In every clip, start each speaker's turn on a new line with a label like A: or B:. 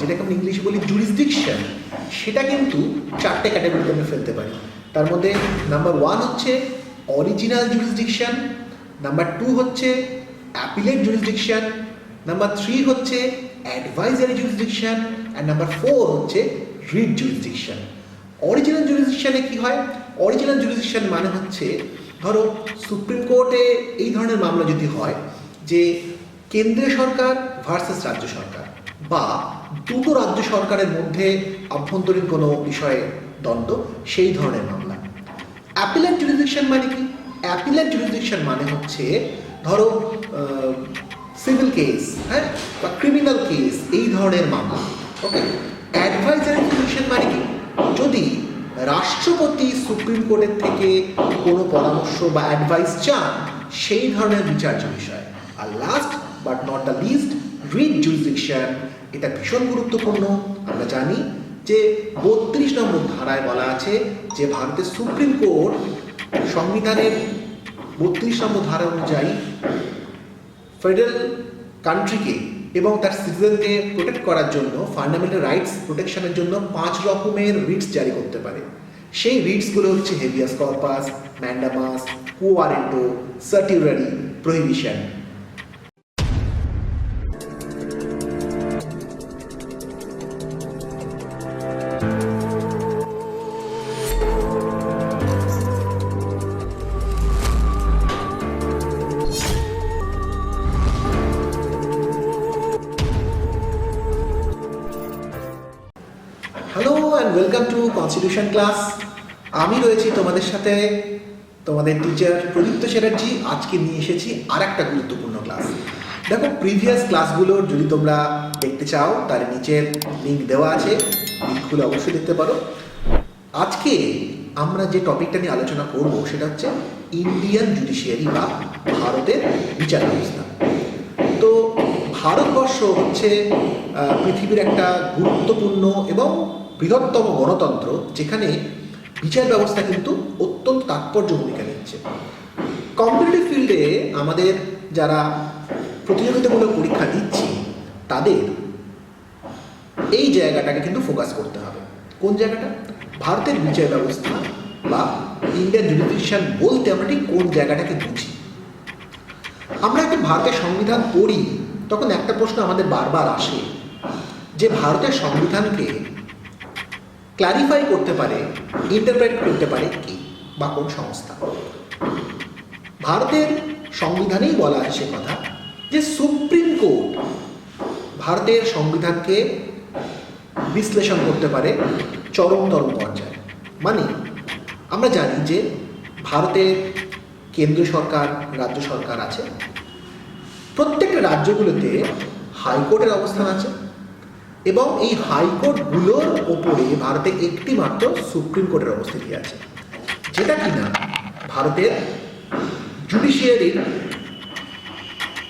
A: যেটাকে আমরা ইংলিশে বলি জুরিসডিকশন সেটা কিন্তু চারটে ক্যাটাগরিতে আমরা ফেলতে পারি। তার মধ্যে নাম্বার ওয়ান হচ্ছে অরিজিনাল জুরিসডিকশন নাম্বার টু হচ্ছে অ্যাপিলেট জুরিসডিকশন নাম্বার থ্রি হচ্ছে advisory jurisdiction and number four হচ্ছে রিড জুরিসডিকশন অরিজিনাল জুরিসডিকশনে কি হয়? অরিজিনাল জুরিসডিকশন মানে হচ্ছে, ধরো সুপ্রিম কোর্টে এই ধরনের মামলা যদি হয়, যে কেন্দ্রীয় সরকার ভার্সাস রাজ্য সরকার, বা দুটো রাজ্য সরকারের মধ্যে আভ্যন্তরীণ কোনো বিষয়ে দ্বন্দ্ব, সেই ধরনের মামলা। অ্যাপিলেট জুরিসডিকশন মানে কি? অ্যাপিলেট জুরিসডিকশন মানে হচ্ছে, ধরো সিভিল কেস হ্যাঁ? বা ক্রিমিনাল কেস এই ধরনের মামলা। ওকে অ্যাডভাইজারি জুরিসডিকশন মানে কি? যদি রাষ্ট্রপতি সুপ্রিম কোর্টের থেকে কোনো পরামর্শ বা অ্যাডভাইস চান, সেই ধরনের বিচার্য বিষয়। আর last but not the least writ jurisdiction এটা ভীষণ গুরুত্বপূর্ণ। আমরা জানি যে বত্রিশ নম্বর ধারায় বলা আছে যে ভারতের সুপ্রিম কোর্ট সংবিধানের বত্রিশ নম্বর ধারা অনুযায়ী ফেডারেল কান্ট্রিকে এবং তার সিটিজেনকে প্রোটেক্ট করার জন্য ফান্ডামেন্টাল রাইটস প্রোটেকশনের জন্য পাঁচ রকমের রিটস জারি করতে পারে। সেই রিটসগুলো হচ্ছে habeas corpus mandamus quo warranto certiorari prohibition welcome to constitution class আমি রয়েছি তোমাদের সাথে, তোমাদের টিচার প্রদীপ্ত চ্যাটার্জি। আজকে নিয়ে এসেছি আর একটা গুরুত্বপূর্ণ ক্লাস দেখো প্রিভিয়াস ক্লাসগুলোর যদি তোমরা দেখতে চাও, তার নিচের লিঙ্ক দেওয়া আছে। লিঙ্ক খুলে অবশ্যই দেখতে পারো। আজকে আমরা যে টপিকটা নিয়ে আলোচনা করব, সেটা হচ্ছে ইন্ডিয়ান জুডিশিয়ারি বা ভারতের বিচার ব্যবস্থা। তো ভারতবর্ষ হচ্ছে পৃথিবীর একটা গুরুত্বপূর্ণ এবং বৃহত্তম গণতন্ত্র যেখানে বিচার ব্যবস্থা কিন্তু অত্যন্ত তাৎপর্য ভূমিকা নিচ্ছে। কম্পিটিটিভ ফিল্ডে আমাদের যারা প্রতিযোগিতামূলক পরীক্ষা দিচ্ছি, তাদের এই জায়গাটাকে কিন্তু ফোকাস করতে হবে। কোন জায়গাটা? ভারতের বিচার ব্যবস্থা বা ইন্ডিয়ান জুডিশিয়াল বলতে আমরা ঠিক কোন জায়গাটাকে বুঝি। আমরা একটু ভারতের সংবিধান পড়ি, তখন একটা প্রশ্ন আমাদের বারবার আসে যে ভারতের সংবিধানকে ক্লারিফাই করতে পারে ইন্টারপ্রেট করতে পারে কি বা কোন সংস্থা। ভারতের সংবিধানেই বলা আছে কথা যে সুপ্রিম কোর্ট ভারতের সংবিধানকে বিশ্লেষণ করতে পারে চরমতর পর্যায়ে। মানে আমরা জানি যে ভারতের কেন্দ্রীয় সরকার, রাজ্য সরকার আছে, প্রত্যেকটা রাজ্যগুলোতে হাইকোর্টের অবস্থান আছে এবং এই হাইকোর্টগুলোর ওপরে ভারতে একটি মাত্র সুপ্রিম কোর্টের অবস্থিতি আছে। যেটা কিনা ভারতের জুডিশিয়ারির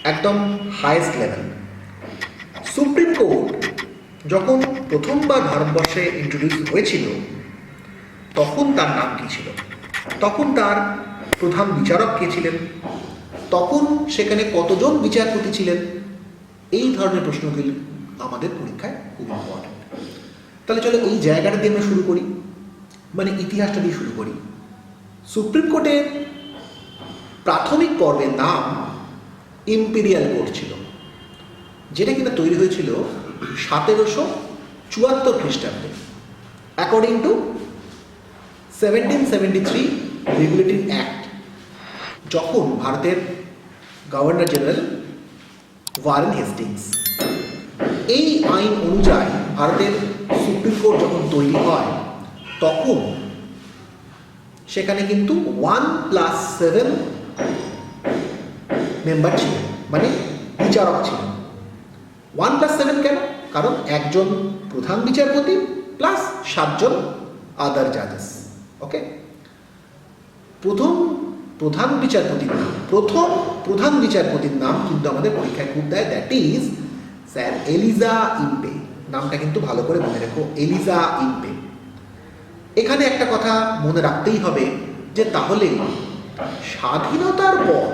A: একদম হাইয়েস্ট লেভেল সুপ্রিম কোর্ট যখন প্রথমবার ভারতবর্ষে ইন্ট্রোডিউস হয়েছিল, তখন তার নাম কী ছিল? তখন তার প্রধান বিচারক কে ছিলেন? তখন সেখানে কতজন বিচারপতি ছিলেন? এই ধরনের প্রশ্নগুলি আমাদের পরীক্ষায় খুব ইম্পর্টেন্ট তাহলে চলো এই জায়গাটা দিয়ে আমরা শুরু করি মানে ইতিহাসটা দিয়ে শুরু করি। সুপ্রিম কোর্টের প্রাথমিক পর্বের নাম ইম্পিরিয়াল কোর্ট ছিল, যেটা কিনা তৈরি হয়েছিল সতেরোশো চুয়াত্তর খ্রিস্টাব্দে। According to seventeen seventy three regulating act যখন ভারতের গভর্নর জেনারেল ওয়ারেন হেস্টিংস এই আইন অনুযায়ী ভারতের সুপ্রিম কোর্ট যখন তৈরি হয়, তখন সেখানে কিন্তু ওয়ান প্লাস সেভেন মেম্বার ছিলেন মানে বিচারক ছিলেন। ওয়ান প্লাস সেভেন কেন? কারণ একজন প্রধান বিচারপতি প্লাস সাতজন আদার জাজেস ওকে প্রথম প্রধান বিচারপতির নাম, প্রথম প্রধান বিচারপতির নাম কিন্তু আমাদের পরীক্ষায় খুব দেয় that is sir, Elijah Impey. নামটা কিন্তু ভালো করে মনে রেখো, এলিজা ইম্পে। এখানে একটা কথা মনে রাখতেই হবে যে তাহলে স্বাধীনতার পর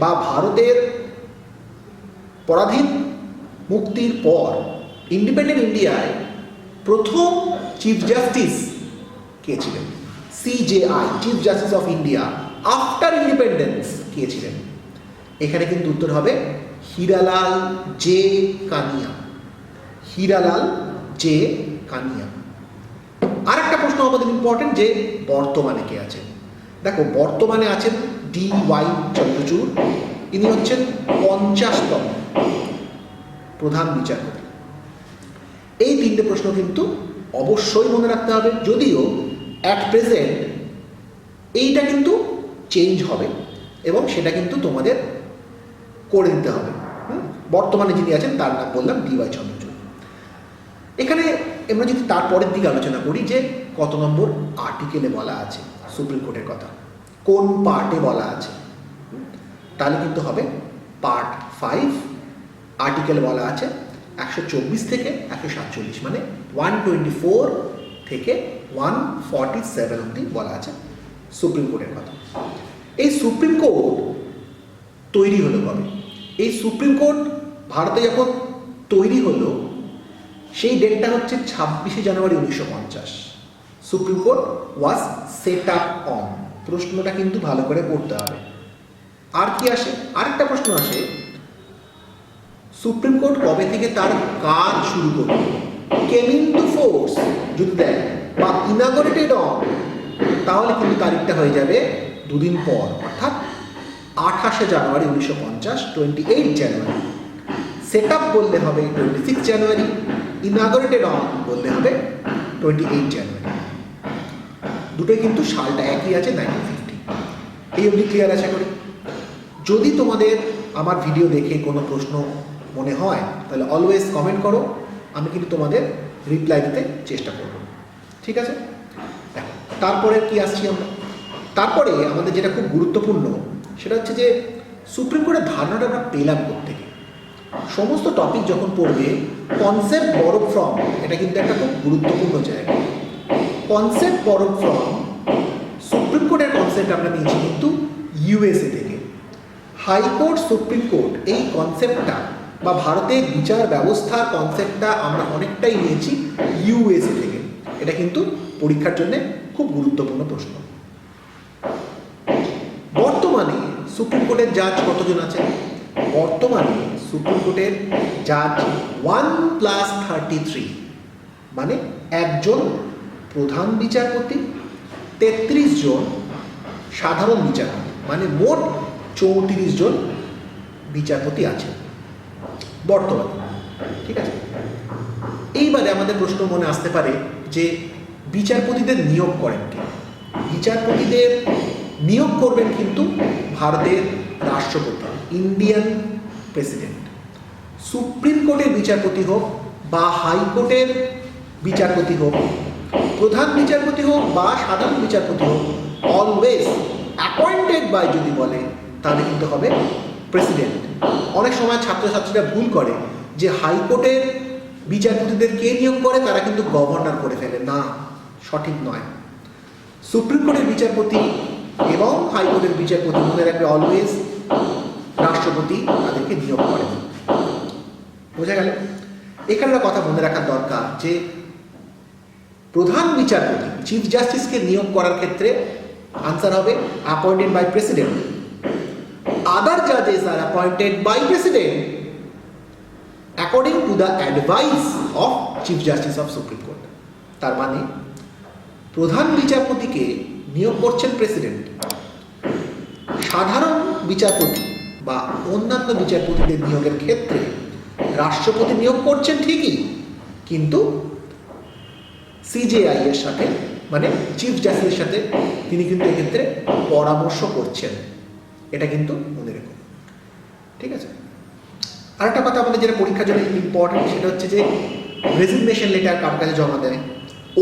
A: বা ভারতের পরাধীন মুক্তির পর ইন্ডিপেন্ডেন্ট ইন্ডিয়ায় প্রথম চিফ জাস্টিস কে ছিলেন? CJI chief justice of India, after independence কে ছিলেন? এখানে কিন্তু উত্তর হবে হীরালাল জে কানিয়া। হীরালাল জে কানিয়া। আর একটা প্রশ্ন আমাদের ইম্পর্টেন্ট যে বর্তমানে কে আছেন? দেখো, বর্তমানে আছেন ডি ওয়াই চন্দ্রচূড়। ইনি হচ্ছেন পঞ্চাশতম প্রধান বিচারপতি। এই তিনটে প্রশ্ন কিন্তু অবশ্যই মনে রাখতে হবে, যদিও অ্যাট প্রেজেন্ট এইটা কিন্তু চেঞ্জ হবে এবং সেটা কিন্তু তোমাদের করে দিতে হবে? বর্তমানে যিনি আছেন তার নাম বললাম ডিওয়াই চন্দ্রচূড়। এখানে আমরা যদি তারপরের দিকে আলোচনা করি যে কত নম্বর আর্টিকেলে বলা আছে সুপ্রিম কোর্টের কথা। কোন পার্টে বলা আছে? তাহলে কিন্তু হবে পার্ট ফাইভ আর্টিকেল বলা আছে একশো চব্বিশ থেকে একশো সাতচল্লিশ মানে ওয়ান টোয়েন্টি ফোর থেকে ওয়ান ফর্টি সেভেন অব্দি বলা আছে সুপ্রিম কোর্টের কথা। এই সুপ্রিম কোর্ট তৈরি হলো কবে? এই সুপ্রিম কোর্ট ভারতে যখন তৈরি হলো, সেই ডেটটা হচ্ছে ছাব্বিশে জানুয়ারি উনিশশো পঞ্চাশ। Supreme court was set up on প্রশ্নটা কিন্তু ভালো করে পড়তে হবে। আর কি আসে? আরেকটা প্রশ্ন আসে। সুপ্রিম কোর্ট কবে থেকে তার কাজ শুরু করবে কেম টু ফোর্স যদি দেয়, বা ইনাগরেটেড অন, তাহলে কিন্তু তারিখটা হয়ে যাবে দুদিন পর। অর্থাৎ আঠাশে জানুয়ারি উনিশশো পঞ্চাশ twenty eight January. Set up বললে হবে twenty six January inaugurated on বললে হবে টোয়েন্টি এইট জানুয়ারি। দুটোই কিন্তু সালটা একই আছে নাইনটিন ফিফটি এই অবধি ক্লিয়ার আশা করি। যদি তোমাদের আমার ভিডিও দেখে কোনো প্রশ্ন মনে হয়, তাহলে অলওয়েজ কমেন্ট করো, আমি কিন্তু তোমাদের রিপ্লাই দিতে চেষ্টা করব। ঠিক আছে? তারপরে কি আসছি আমরা? তারপরে আমাদের যেটা খুব গুরুত্বপূর্ণ সেটা হচ্ছে যে সুপ্রিম কোর্টের ধারণাটা আমরা পেলাম থেকে সমস্ত টপিক যখন পড়বে কনসেপ্ট বড় ফ্রম এটা কিন্তু একটা খুব গুরুত্বপূর্ণ জায়গা। কনসেপ্ট বড় ফ্রম সুপ্রিম কোর্টের কনসেপ্ট আমরা নিয়েছি কিন্তু ইউএসএ থেকে। হাইকোর্ট সুপ্রিম কোর্ট এই কনসেপ্টটা বা ভারতের বিচার ব্যবস্থার কনসেপ্টটা আমরা অনেকটাই নিয়েছি ইউএসএ থেকে। এটা কিন্তু পরীক্ষার জন্য খুব গুরুত্বপূর্ণ প্রশ্ন বর্তমানে সুপ্রিম কোর্টের জাজ কতজন আছে বর্তমানে সুপ্রিম কোর্টের জাজ ওয়ান প্লাস থার্টি থ্রি মানে একজন প্রধান বিচারপতি, তেত্রিশ জন সাধারণ বিচারপতি মানে মোট চৌত্রিশ জন বিচারপতি আছেন। বর্তমানে, ঠিক আছে? এইবারে আমাদের প্রশ্ন মনে আসতে পারে যে বিচারপতিদের নিয়োগ করেন কে? বিচারপতিদের নিয়োগ করবেন কিন্তু ভারতের রাষ্ট্রপতি ইন্ডিয়ান প্রেসিডেন্ট সুপ্রিম কোর্টের বিচারপতি হোক বা হাইকোর্টের বিচারপতি হোক, প্রধান বিচারপতি হোক বা সাধারণ বিচারপতি হোক অলওয়েজ অ্যাপয়েন্টেড বাই যদি বলে, তাহলে কিন্তু হবে প্রেসিডেন্ট অনেক সময় ছাত্রছাত্রীরা ভুল করে যে হাইকোর্টের বিচারপতিদের কে নিয়োগ করে, তারা কিন্তু গভর্নর করে ফেলে। না, সঠিক নয়। সুপ্রিম কোর্টের বিচারপতি এবং হাইকোর্টের বিচারপতি, মনে রাখবে অলওয়েজ রাষ্ট্রপতি তাদেরকে নিয়োগ করেন। বোঝা গেল? এখানে কথা মনে রাখার দরকার যে, প্রধান বিচারপতি চিফ জাস্টিসকে নিয়োগ করার ক্ষেত্রে আনসার হবে অ্যাপয়েন্টেড বাই প্রেসিডেন্ট আদার জাজেস আর appointed by president according to the advice of chief justice of supreme court তার মানে প্রধান বিচারপতিকে নিয়োগ করছেন প্রেসিডেন্ট সাধারণ বিচারপতি বা অন্যান্য বিচারপতিদের নিয়োগের ক্ষেত্রে রাষ্ট্রপতি নিয়োগ করছেন ঠিকই, কিন্তু সিজেআই এর সাথে মানে চিফ জাস্টিসের সাথে তিনি কিন্তু এক্ষেত্রে পরামর্শ করছেন। এটা কিন্তু মনে রেখো। ঠিক আছে? আরেকটা কথা আমাদের যেটা পরীক্ষার জন্য ইম্পর্টেন্ট সেটা হচ্ছে যে রেজিগনেশন লেটার কার কাছে জমা দেয়?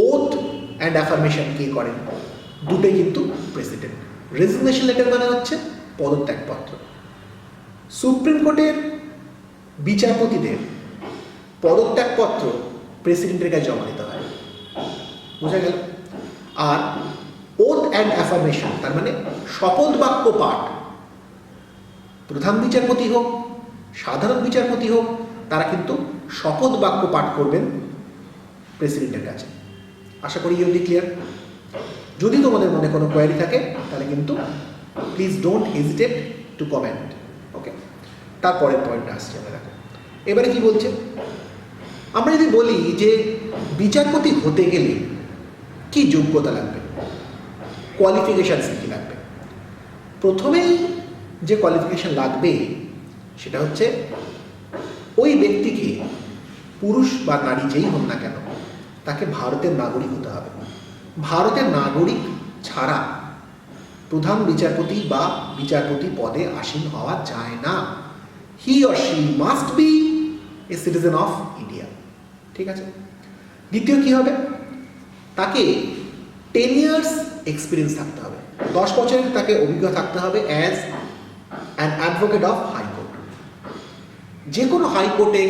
A: ওথ অ্যান্ড অ্যাফার্মেশন কে করেন? দুটোই কিন্তু প্রেসিডেন্ট রেজিগনেশন লেটার মানে হচ্ছে পদত্যাগপত্র। সুপ্রিম কোর্টের বিচারপতিদের পদত্যাগপত্র প্রেসিডেন্টের কাছে জমা দিতে হয়। বোঝা গেল? আর ওথ অ্যান্ড অ্যাফার্মেশন তার মানে শপথ বাক্য পাঠ। প্রধান বিচারপতি হোক, সাধারণ বিচারপতি হোক, তারা কিন্তু শপথ বাক্য পাঠ করবেন প্রেসিডেন্টের কাছে। আশা করি ইউলি ক্লিয়ার যদি তোমাদের মনে কোনো কোয়ারি থাকে, তাহলে কিন্তু please don't hesitate to comment okay তারপরের পয়েন্টটা আসছে আমরা দেখো। এবারে কি বলছে? আমরা যদি বলি যে বিচারপতি হতে গেলে কি যোগ্যতা লাগবে? কোয়ালিফিকেশানস কী লাগবে? প্রথমেই যে কোয়ালিফিকেশান লাগবে, সেটা হচ্ছে ওই ব্যক্তিকে পুরুষ বা নারী যেই হন না কেন, তাকে ভারতের নাগরিক হতে হবে। ভারতের নাগরিক ছাড়া প্রধান বিচারপতি বা বিচারপতি পদে আসীন হওয়া যায় না। He or she must be a citizen of India ঠিক আছে? দ্বিতীয় কি হবে? তাকে টেন ইয়ার্স এক্সপিরিয়েন্স থাকতে হবে। দশ বছরের তাকে অভিজ্ঞতা থাকতে হবে as an advocate of high court যে কোনো হাইকোর্টে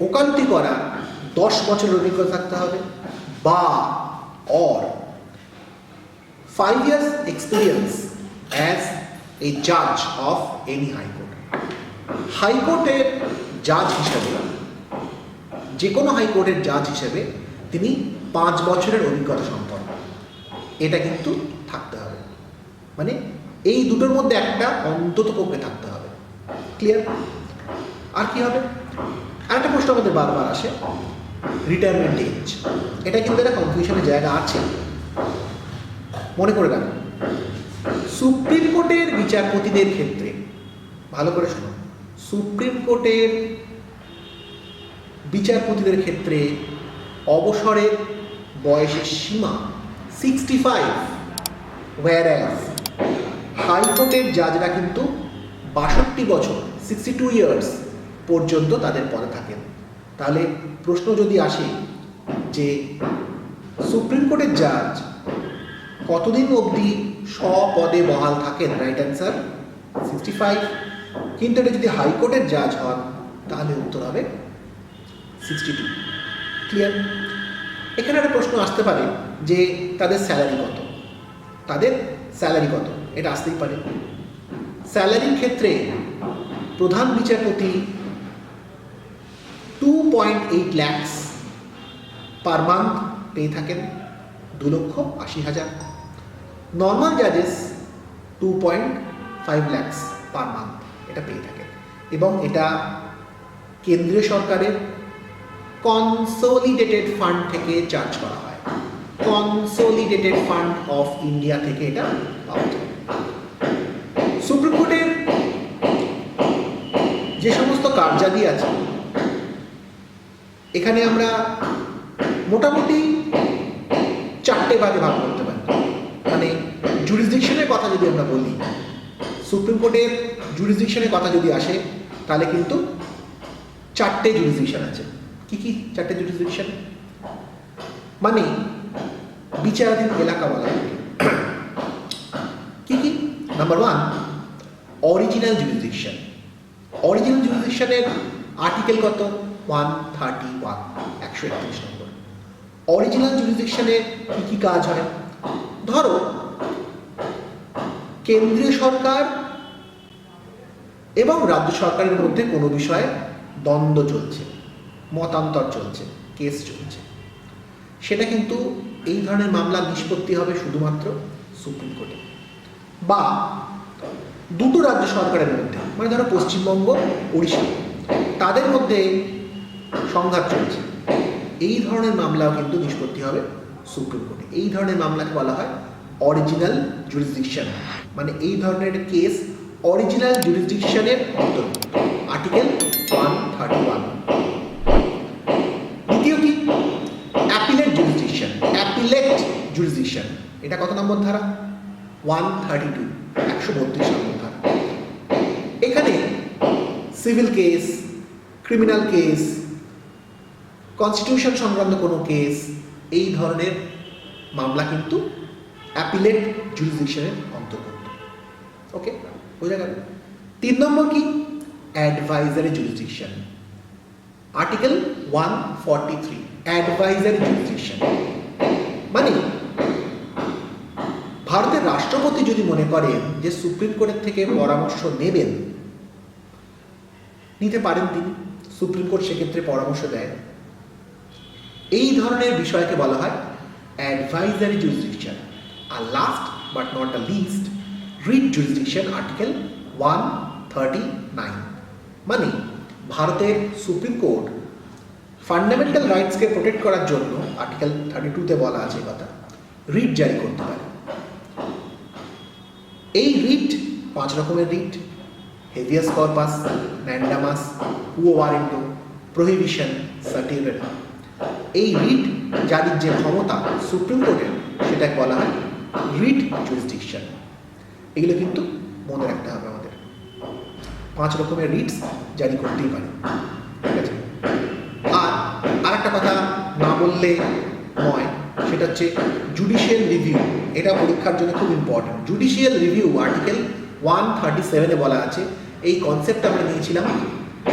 A: ওকালতি করা দশ বছরের অভিজ্ঞতা থাকতে হবে। বা or five years experience as a জাজ অফ এনি হাইকোর্ট হাইকোর্টের জাজ হিসাবে যে কোনো হাইকোর্টের জাজ হিসেবে তিনি পাঁচ বছরের অভিজ্ঞতা সম্পন্ন। এটা কিন্তু থাকতে হবে। মানে এই দুটোর মধ্যে একটা অন্তত পক্ষে থাকতে হবে। ক্লিয়ার আর কি হবে? আরেকটা প্রশ্ন আমাদের বারবার আসে। রিটায়ারমেন্ট এজ এটা কিন্তু একটা কনফিউশনের জায়গা আছে। মনে করে রাখুন সুপ্রিম কোর্টের বিচারপতিদের ক্ষেত্রে, ভালো করে শোনো। সুপ্রিম কোর্টের বিচারপতিদের ক্ষেত্রে অবসরের বয়সের সীমা সিক্সটি ফাইভ ওয়ারাজ হাইকোর্টের জাজরা কিন্তু বাষট্টি বছর সিক্সটি টু ইয়ার্স পর্যন্ত তাদের পদে থাকেন। তাহলে প্রশ্ন যদি আসে যে সুপ্রিম কোর্টের জাজ কতদিন অবধি স্বপদে বহাল থাকেন? রাইট অ্যান্সার সিক্সটি ফাইভ কিন্তু এটা যদি হাইকোর্টের জাজ হন, তাহলে উত্তর হবে সিক্সটি টু ক্লিয়ার এখানে একটা প্রশ্ন আসতে পারে যে তাদের স্যালারি কত? তাদের স্যালারি কত? এটা আসতেই পারে। স্যালারির ক্ষেত্রে প্রধান বিচারপতি two point eight lakhs per month পেয়ে থাকেন দু লক্ষ আশি হাজার। Normal জাজেস two point five lakhs per month এটা পেয়ে থাকেন। এবং এটা কেন্দ্রীয় সরকারের কনসোলিডেটেড ফান্ড থেকে চার্জ করা হয়। কনসোলিডেটেড ফান্ড অফ ইন্ডিয়া থেকে এটা পাওয়া যায়। সুপ্রিম কোর্টের যে সমস্ত কার্যাদি আছে এখানে আমরা মোটামুটি চারটে ভাগে ভাগ করতে পারি। মানে জুরিসডিকশনের কথা যদি আমরা বলি সুপ্রিম কোর্টের জুরিসডিকশনের কথা যদি আসে, তাহলে কিন্তু চারটে জুরিসডিকশন আছে। কি কি চারটে জুরিসডিকশন মানে বিচারাধীন এলাকা বলা কি কি? Number one original jurisdiction original জুরিসডিকশনের article কত? ওয়ান থার্টি ওয়ান একশো একত্রিশ নম্বর। অরিজিনাল জুরিসডিকশনে কী কী কাজ হয়? ধরো, কেন্দ্রীয় সরকার এবং রাজ্য সরকারের মধ্যে কোনো বিষয়ে দ্বন্দ্ব চলছে, মতান্তর চলছে, কেস চলছে। সেটা কিন্তু এই ধরনের মামলা নিষ্পত্তি হবে শুধুমাত্র সুপ্রিম কোর্টে। বা দুটো রাজ্য সরকারের মধ্যে মানে ধরো পশ্চিমবঙ্গ উড়িষ্যা তাদের মধ্যে সংঘাত চলছে। এই ধরনের মামলাও কিন্তু নিষ্পত্তি হবে সুপ্রিম কোর্টে। এই ধরনের মামলাকে বলা হয় অরিজিনাল জুরিসডিকশন মানে এই ধরনের কেস অরিজিনাল জুরিসডিকশনের অন্তর্ভুক্ত। আর্টিকেল ওয়ান থার্টি ওয়ান দ্বিতীয় কি অ্যাপিলেট জুরিসডিকশন অ্যাপিলেট জুরিসডিকশন এটা কত নম্বর ধারা? ওয়ান থার্টি টু একশো বত্রিশ নম্বর ধারা। এখানে civil case criminal case constitution সংক্রান্ত কোনো কেস এই ধরনের মামলা কিন্তু অ্যাপিলেট জুরিসডিকশনের অন্তর্ভুক্ত। ওকে বোঝা গেল? তিন নম্বর কি? Advisory jurisdiction article one forty three advisory jurisdiction মানে ভারতের রাষ্ট্রপতি যদি মনে করেন যে সুপ্রিম কোর্টের থেকে পরামর্শ নেবেন, নিতে পারেন তিনি। সুপ্রিম কোর্ট সেক্ষেত্রে পরামর্শ দেয়। এই ধরনের বিষয়কে বলা হয় advisory jurisdiction R last but not the least writ jurisdiction article one thirty nine মানে ভারতের সুপ্রিম কোর্ট ফান্ডামেন্টাল রাইটসকে প্রোটেক্ট করার জন্য আর্টিকেল থার্টি টুতে বলা আছে কথা রিট জারি করতে পারে। এই রিট পাঁচ রকমের writ habeas corpus mandamus quo warranto prohibition certificate এই রিট জারির যে ক্ষমতা সুপ্রিম কোর্টের সেটাকে বলা হয় রিট জুরিসডিকশন এগুলো কিন্তু মনে রাখতে হবে আমাদের। পাঁচ রকমের রিটস জারি করতেই পারে। ঠিক আছে? আর আরেকটা কথা না বললে নয়, সেটা হচ্ছে জুডিশিয়াল রিভিউ এটা পরীক্ষার জন্য খুব important judicial review article one thirty সেভেনে বলা আছে। এই কনসেপ্ট আমরা নিয়েছিলাম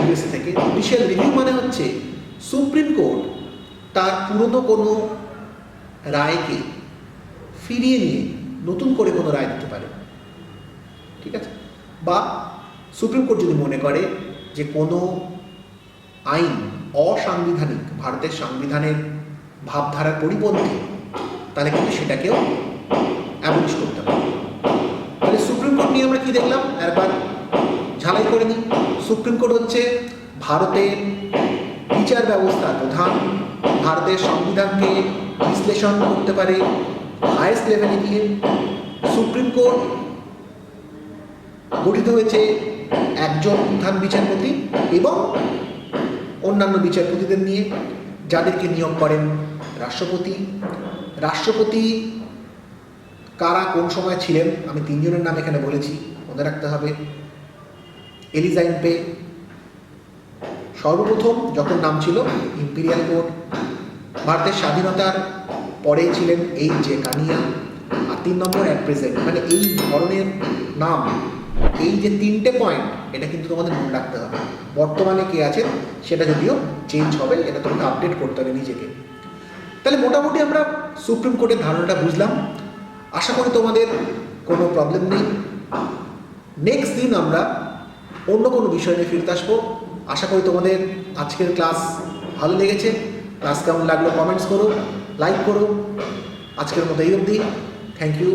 A: ইউএসএ থেকে। জুডিশিয়াল রিভিউ মানে হচ্ছে সুপ্রিম কোর্ট তার পুরনো কোনো রায়কে ফিরিয়ে নিয়ে নতুন করে কোনো রায় দিতে পারে। ঠিক আছে? বা সুপ্রিম কোর্ট যদি মনে করে যে কোনো আইন অসাংবিধানিক, ভারতের সংবিধানের ভাবধারার পরিপন্থী, তাহলে কিন্তু সেটাকেও অ্যাবলিশ করতে পারে তাহলে সুপ্রিম কোর্ট নিয়ে আমরা কি দেখলাম? একবার ঝালাই করে নিই। সুপ্রিম কোর্ট হচ্ছে ভারতের বিচার ব্যবস্থার প্রধান ভারতের সংবিধানকে বিশ্লেষণ করতে পারে হায়েস্ট লেভেলে গিয়ে সুপ্রিম কোর্ট গঠিত হয়েছে একজন প্রধান বিচারপতি এবং অন্যান্য বিচারপতিদের নিয়ে যাদেরকে নিয়োগ করেন রাষ্ট্রপতি। রাষ্ট্রপতি কারা, কোন সময় ছিলেন, আমি তিনজনের নাম এখানে বলেছি, মনে রাখতে হবে। এলিজাইন পে, সর্বপ্রথম যখন নাম ছিল ইম্পিরিয়াল কোর্ট ভারতের স্বাধীনতার পরে ছিলেন এই যে কানিয়া, আর তিন নম্বর অ্যাট প্রেজেন্ট মানে এই ধরনের নাম, এই যে তিনটে পয়েন্ট এটা কিন্তু তোমাদের মনে রাখতে হবে। বর্তমানে কে আছে, সেটা যদিও চেঞ্জ হবে, এটা তোমাকে আপডেট করতে হবে নিজেকে। তাহলে মোটামুটি আমরা সুপ্রিম কোর্টের ধারণাটা বুঝলাম। আশা করি তোমাদের কোনো প্রবলেম নেই। নেক্সট দিন আমরা অন্য কোনো বিষয় নিয়ে ফিরতে আসব। আশা করি তোমাদের আজকের ক্লাস ভালো লেগেছে। ক্লাস কেমন লাগল কমেন্টস করো লাইক করো। আজকের মতো এই অবধি। Thank you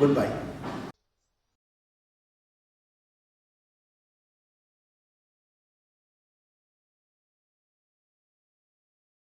A: good bye